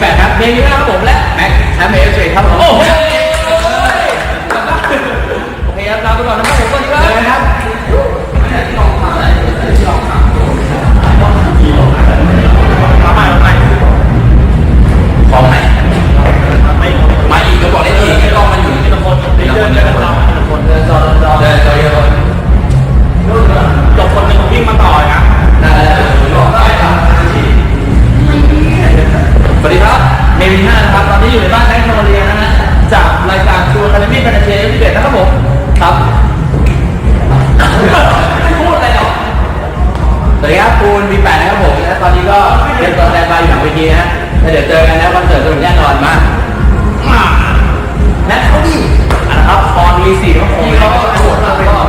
แปดครับเบลลี่นะครับผมและแม็กแชมป์เอฟเครับผมโอ้โหโอเคครับลาไปก่อนนะครับผมสวัสดีครับเจอกันครับมาใหม่มาใหม่ของไหนไม่มาอีกก็บอกได้อีกก็มันอยู่ที่ตะพนเดินเดินเดินต่อคนเดินจอเดินจอเดินจอยคนจบคนหนึ่งวิ่งมาต่อนะนั่นแหละ ทีนะฮะแล้วเดี๋ยวเจอกันนะคอนเสิร์ตสนุกแน่นอนมาแนะเขาดิอะนะครับพรมีสี่ครับผมที่เขาก็โหวตมาไปก่อน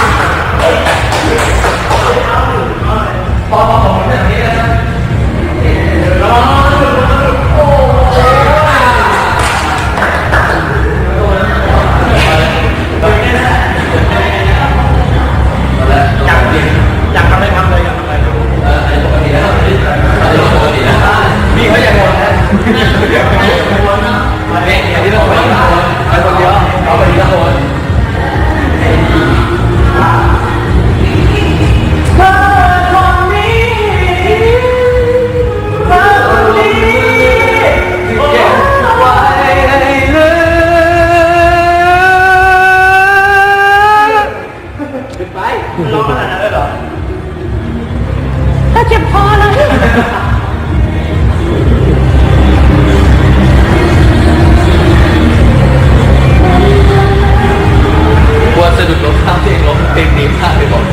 ร้องขนาดนั้นเลยเหรอถ้าเจ็บคอเลยกลัวสะดุดล้มข้ามเพลงล้มเพลงนี้พลาดไปบอก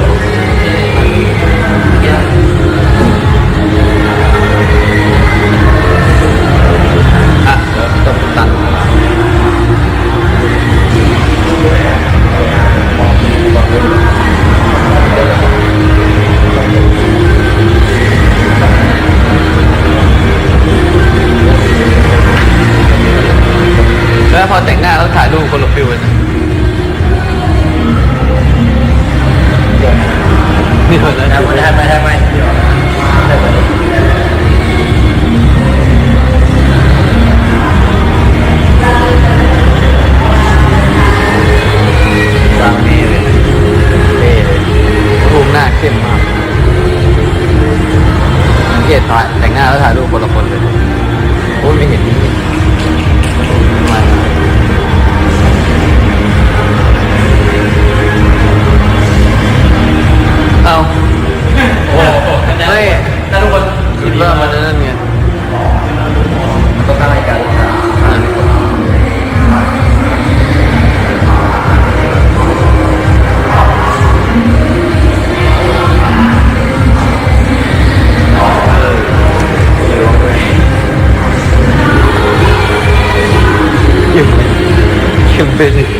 Beni